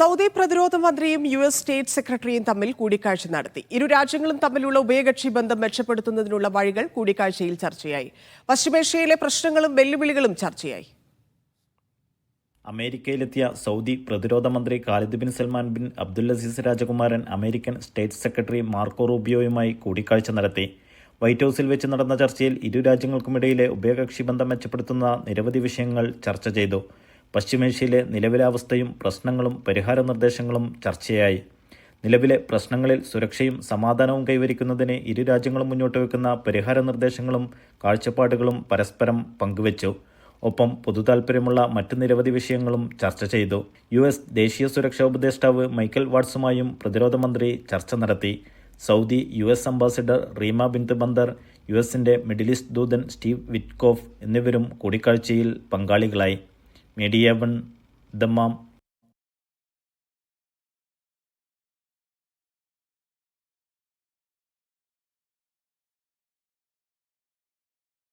Saudi പ്രതിരോധ മന്ത്രിയും U S state സെക്രട്ടറിയും തമ്മിൽ കൂടിക്കാഴ്ച നടത്തി. ഇരു രാജ്യങ്ങളും തമ്മിലുള്ള ഉഭയകക്ഷി ബന്ധം മെച്ചപ്പെടുത്തുന്നതിനുള്ള വഴികൾ കൂടിക്കാഴ്ചയിൽ ചർച്ചയായി. പശ്ചിമേഷ്യയിലെ പ്രശ്നങ്ങളും വെല്ലുവിളികളും ചർച്ചയായി. അമേരിക്കയിലെത്തിയ സൗദി പ്രതിരോധ മന്ത്രി Khalid bin Salman bin Abdulaziz രാജകുമാരൻ അമേരിക്കൻ സ്റ്റേറ്റ് സെക്രട്ടറി മാർക്കോ റൂബിയോയുമായി കൂടിക്കാഴ്ച നടത്തി. വൈറ്റ് ഹൌസിൽ വെച്ച് നടന്ന ചർച്ചയിൽ ഇരു രാജ്യങ്ങൾക്കുമിടയിലെ ഉഭയകക്ഷി ബന്ധം മെച്ചപ്പെടുത്തുന്ന നിരവധി വിഷയങ്ങൾ ചർച്ച ചെയ്തു. പശ്ചിമേഷ്യയിലെ നിലവിലെ അവസ്ഥയും പ്രശ്നങ്ങളും പരിഹാര നിർദ്ദേശങ്ങളും ചർച്ചയായി. നിലവിലെ പ്രശ്നങ്ങളിൽ സുരക്ഷയും സമാധാനവും കൈവരിക്കുന്നതിന് ഇരു രാജ്യങ്ങളും മുന്നോട്ട് വയ്ക്കുന്ന പരിഹാര നിർദ്ദേശങ്ങളും കാഴ്ചപ്പാടുകളും പരസ്പരം പങ്കുവച്ചു. ഒപ്പം പൊതുതാൽപര്യമുള്ള മറ്റ് നിരവധി വിഷയങ്ങളും ചർച്ച ചെയ്തു. യു എസ് ദേശീയ സുരക്ഷാ ഉപദേഷ്ടാവ് മൈക്കൽ വാട്സുമായും പ്രതിരോധ മന്ത്രി ചർച്ച നടത്തി. Saudi U S ambassador Reema bint Bandar U എസിന്റെ മിഡിൽ ഈസ്റ്റ് ദൂതൻ സ്റ്റീവ് വിറ്റ്കോഫ് എന്നിവരും കൂടിക്കാഴ്ചയിൽ പങ്കാളികളായി. Media one Dammam